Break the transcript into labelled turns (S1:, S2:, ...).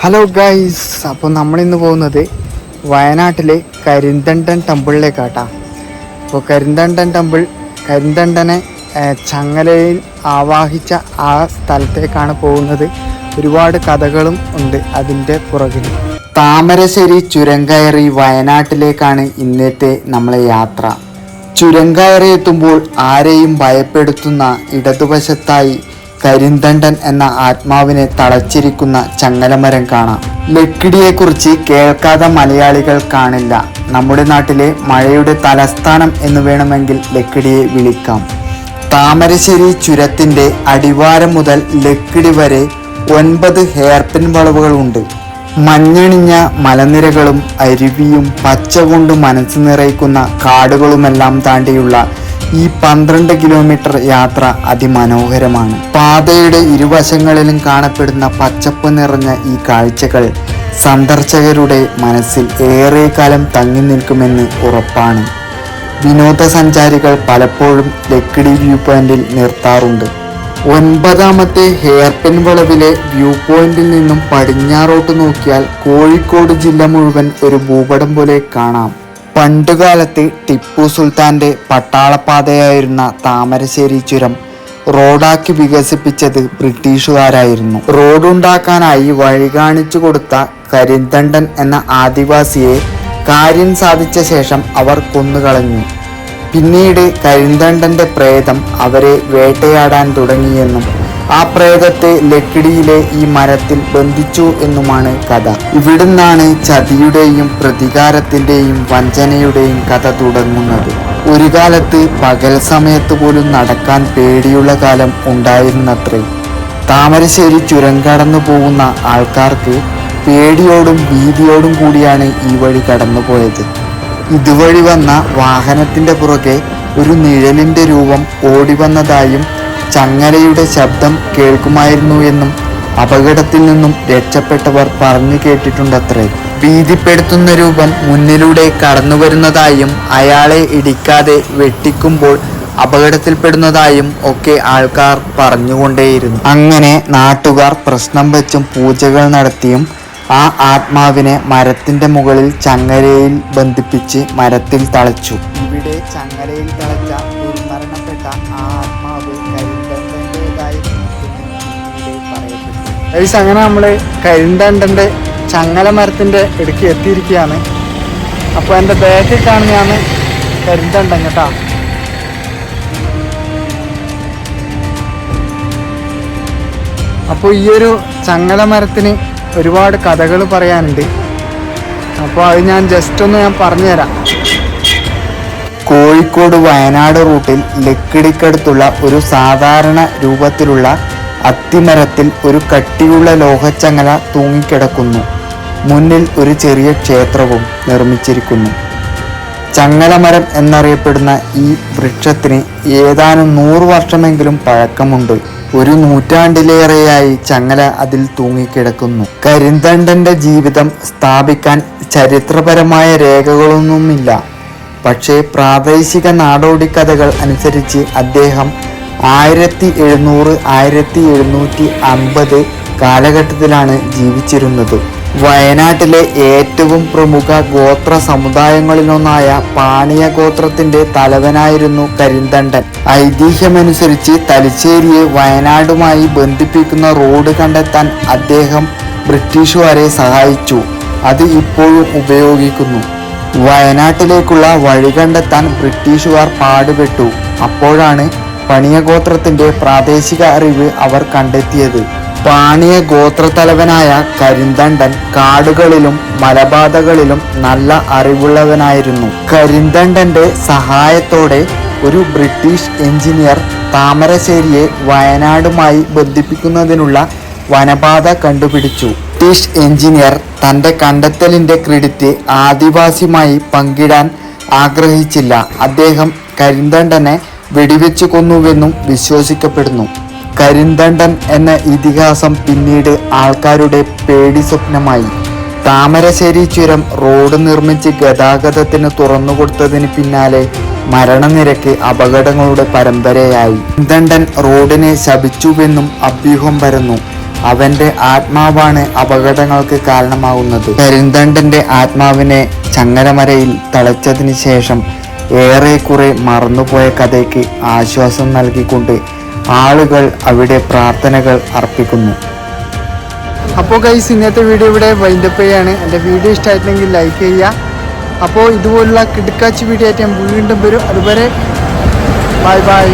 S1: Hello guys അപ്പോൾ നമ്മളിന്ന് പോകുന്നത് വയനാട്ടിലെ കരിന്തണ്ടൻ ടെമ്പിളിലേക്കാട്ടാ. അപ്പോൾ കരിന്തണ്ടൻ ടെമ്പിൾ കരിന്തണ്ടനെ ചങ്ങലയിൽ ആവാഹിച്ച ആ സ്ഥലത്തേക്കാണ് പോകുന്നത്. ഒരുപാട് കഥകളും ഉണ്ട് അതിന്റെ പുറകിൽ താമരശ്ശേരി ചുരം കയറി വയനാട്ടിലേക്കാണ് ഇന്നത്തെ നമ്മളെ യാത്ര. ചുരം കയറി എത്തുമ്പോൾ ആരെയും ഭയപ്പെടുത്തുന്ന ഇടതുവശത്തായി കരിന്തണ്ടൻ എന്ന ആത്മാവിനെ തളച്ചിരിക്കുന്ന ചങ്ങലമരം കാണാം. ലക്കിടിയെക്കുറിച്ച് കേൾക്കാതെ മലയാളികൾ കാണില്ല. നമ്മുടെ നാട്ടിലെ മഴയുടെ തലസ്ഥാനം എന്ന് വേണമെങ്കിൽ ലക്കിടിയെ വിളിക്കാം. താമരശ്ശേരി ചുരത്തിന്റെ അടിവാരം മുതൽ ലക്കിടി വരെ ഒൻപത് ഹെയർപിൻ വളവുകളുണ്ട് മഞ്ഞണിഞ്ഞ മലനിരകളും അരുവിയും പച്ച കൊണ്ട് മനസ്സ് നിറയ്ക്കുന്ന കാടുകളുമെല്ലാം താണ്ടിയുള്ള ഈ പന്ത്രണ്ട് കിലോമീറ്റർ യാത്ര അതിമനോഹരമാണ്. പാതയുടെ ഇരുവശങ്ങളിലും കാണപ്പെടുന്ന പച്ചപ്പ് നിറഞ്ഞ ഈ കാഴ്ചകൾ സന്ദർശകരുടെ മനസ്സിൽ ഏറെക്കാലം കാലം തങ്ങി നിൽക്കുമെന്ന് ഉറപ്പാണ്. വിനോദസഞ്ചാരികൾ പലപ്പോഴും ലക്കിടി വ്യൂ പോയിന്റിൽ നിർത്താറുണ്ട്. ഒൻപതാമത്തെ ഹെയർപിൻ വളവിലെ വ്യൂ പോയിന്റിൽ നിന്നും പടിഞ്ഞാറോട്ട് നോക്കിയാൽ കോഴിക്കോട് ജില്ല മുഴുവൻ ഒരു ഭൂപടം പോലെ കാണാം. പണ്ടുകാലത്ത് ടിപ്പു സുൽത്താന്റെ പട്ടാളപ്പാതയായിരുന്ന താമരശ്ശേരി ചുരം റോഡാക്കി വികസിപ്പിച്ചത് ബ്രിട്ടീഷുകാരായിരുന്നു. റോഡുണ്ടാക്കാനായി വഴി കാണിച്ചു കൊടുത്ത കരിന്തണ്ടൻ എന്ന ആദിവാസിയെ കാര്യം സാധിച്ച ശേഷം അവർ കൊന്നുകളഞ്ഞു. പിന്നീട് കരിന്തണ്ടന്റെ പ്രേതം അവരെ വേട്ടയാടാൻ തുടങ്ങിയെന്നും ആ പ്രേതത്തെ ലക്കിടിയിലെ ഈ മരത്തിൽ ബന്ധിച്ചു എന്നുമാണ് കഥ. ഇവിടുന്നാണ് ചതിയുടെയും പ്രതികാരത്തിന്റെയും വഞ്ചനയുടെയും കഥ തുടങ്ങുന്നത്. ഒരു കാലത്ത് പകൽ സമയത്ത് പോലും നടക്കാൻ പേടിയുള്ള കാലം ഉണ്ടായിരുന്നത്രേ. താമരശ്ശേരി ചുരം കടന്നു പോകുന്ന ആൾക്കാർക്ക് പേടിയോടും ഭീതിയോടും കൂടിയാണ് ഈ വഴി കടന്നുപോയത്. ഇതുവഴി വന്ന വാഹനത്തിന്റെ പുറകെ ഒരു നിഴലിന്റെ രൂപം ഓടി വന്നതായും ചങ്ങലയുടെ ശബ്ദം കേൾക്കുമായിരുന്നു എന്നും അപകടത്തിൽ നിന്നും രക്ഷപ്പെട്ടവർ പറഞ്ഞു കേട്ടിട്ടുണ്ടത്രേ. ഭീതിപ്പെടുത്തുന്ന രൂപം മുന്നിലൂടെ കടന്നു വരുന്നതായും അയാളെ ഇടിക്കാതെ വെട്ടിക്കുമ്പോൾ അപകടത്തിൽപ്പെടുന്നതായും ഒക്കെ ആൾക്കാർ പറഞ്ഞുകൊണ്ടേയിരുന്നു. അങ്ങനെ നാട്ടുകാർ പ്രശ്നം വെച്ചും പൂജകൾ നടത്തിയും ആ ആത്മാവിനെ മരത്തിന്റെ മുകളിൽ ചങ്ങലയിൽ ബന്ധിപ്പിച്ച് മരത്തിൽ തളച്ചു. ഇവിടെ ചങ്ങലയിൽ തളച്ച പറയപ്പെട്ടു അങ്ങനെ നമ്മൾ കരിന്തണ്ടന്റെ ചങ്ങല മരത്തിന്റെ ഇടുക്കി എത്തിയിരിക്കുകയാണ്. അപ്പോൾ എന്റെ ബാക്കിൽ കാണുന്നതാണ് കരിന്തണ്ടൻ കേട്ടോ. അപ്പോൾ ഈ ഒരു ചങ്ങല മരത്തിന് ഒരുപാട് കഥകൾ പറയാനുണ്ട്. അപ്പോൾ അത് ഞാൻ ജസ്റ്റ് ഒന്ന് ഞാൻ പറഞ്ഞുതരാം. കോഴിക്കോട് വയനാട് റൂട്ടിൽ ലക്കിടിക്കടുത്തുള്ള ഒരു സാധാരണ രൂപത്തിലുള്ള അത്തിമരത്തിൽ ഒരു കട്ടിയുള്ള ലോഹച്ചങ്ങല തൂങ്ങിക്കിടക്കുന്നു. മുന്നിൽ ഒരു ചെറിയ ക്ഷേത്രവും നിർമ്മിച്ചിരിക്കുന്നു. ചങ്ങലമരം എന്നറിയപ്പെടുന്ന ഈ വൃക്ഷത്തിന് ഏതാനും നൂറ് വർഷമെങ്കിലും പഴക്കമുണ്ട്. ഒരു നൂറ്റാണ്ടിലേറെയായി ചങ്ങല അതിൽ തൂങ്ങിക്കിടക്കുന്നു. കരിന്തണ്ടന്റെ ജീവിതം സ്ഥാപിക്കാൻ ചരിത്രപരമായ രേഖകളൊന്നുമില്ല. പക്ഷേ പ്രാദേശിക നാടോടി കഥകൾ അനുസരിച്ച് അദ്ദേഹം ആയിരത്തി എഴുന്നൂറ് ആയിരത്തി എഴുന്നൂറ്റി അമ്പത് കാലഘട്ടത്തിലാണ് ജീവിച്ചിരുന്നത്. വയനാട്ടിലെ ഏറ്റവും പ്രമുഖ ഗോത്ര സമുദായങ്ങളിലൊന്നായ പാണിയ ഗോത്രത്തിന്റെ തലവനായിരുന്നു കരിന്തണ്ടൻ. ഐതിഹ്യമനുസരിച്ച് തലശ്ശേരിയെ വയനാടുമായി ബന്ധിപ്പിക്കുന്ന റോഡ് കണ്ടെത്താൻ അദ്ദേഹം ബ്രിട്ടീഷുകാരെ സഹായിച്ചു. അത് ഇപ്പോഴും ഉപയോഗിക്കുന്നു. വയനാട്ടിലേക്കുള്ള വഴി കണ്ടെത്താൻ ബ്രിട്ടീഷുകാർ പാടുപെട്ടു. അപ്പോഴാണ് പണിയ ഗോത്രത്തിന്റെ പ്രാദേശിക അറിവ് അവർ കണ്ടെത്തിയത്. പാണിയ ഗോത്രത്തലവനായ കരിന്തണ്ടൻ കാടുകളിലും മലബാധകളിലും നല്ല അറിവുള്ളവനായിരുന്നു. കരിന്തണ്ടന്റെ സഹായത്തോടെ ഒരു ബ്രിട്ടീഷ് എഞ്ചിനീയർ താമരശ്ശേരിയെ വയനാടുമായി ബന്ധിപ്പിക്കുന്നതിനുള്ള വനപാത കണ്ടുപിടിച്ചു. ബ്രിട്ടീഷ് എഞ്ചിനീയർ തന്റെ കണ്ടെത്തലിന്റെ ക്രെഡിറ്റ് ആദിവാസിയുമായി പങ്കിടാൻ ആഗ്രഹിച്ചില്ല. അദ്ദേഹം കരിന്തണ്ടനെ വെടിവെച്ച് കൊന്നുവെന്നും വിശ്വസിക്കപ്പെടുന്നു. കരിന്തണ്ടൻ എന്ന ഇതിഹാസം പിന്നീട് ആൾക്കാരുടെ പേടി സ്വപ്നമായി. താമരശ്ശേരി ചുരം റോഡ് നിർമ്മിച്ച് ഗതാഗതത്തിന് തുറന്നുകൊടുത്തതിന് പിന്നാലെ മരണനിരക്ക് അപകടങ്ങളുടെ പരമ്പരയായി. കരിന്തണ്ടൻ റോഡിനെ ശപിച്ചുവെന്നും അഭ്യൂഹം പരന്നു. അവന്റെ ആത്മാവാണ് അപകടങ്ങൾക്ക് കാരണമാകുന്നത് കരിന്തണ്ടന്റെ ആത്മാവിനെ ചങ്ങരമരയിൽ തളച്ചതിന് ശേഷം ഏറെക്കുറെ മറന്നുപോയ കഥയ്ക്ക് ആശ്വാസം നൽകിക്കൊണ്ട് ആളുകൾ അവിടെ പ്രാർത്ഥനകൾ അർപ്പിക്കുന്നു. അപ്പോൾ ഗൈസ് ഇന്നത്തെ വീഡിയോ ഇവിടെ വൈൻഡപ്പ് ചെയ്യാണ്. എന്റെ വീഡിയോ ഇഷ്ടമായിട്ടുണ്ടെങ്കിൽ ലൈക്ക് ചെയ്യുക. അപ്പോൾ ഇതുപോലുള്ള കിടക്കാച്ച് വീഡിയോ ആയിട്ട് ഞാൻ വീണ്ടും വരും. അതുവരെ ബൈ ബൈ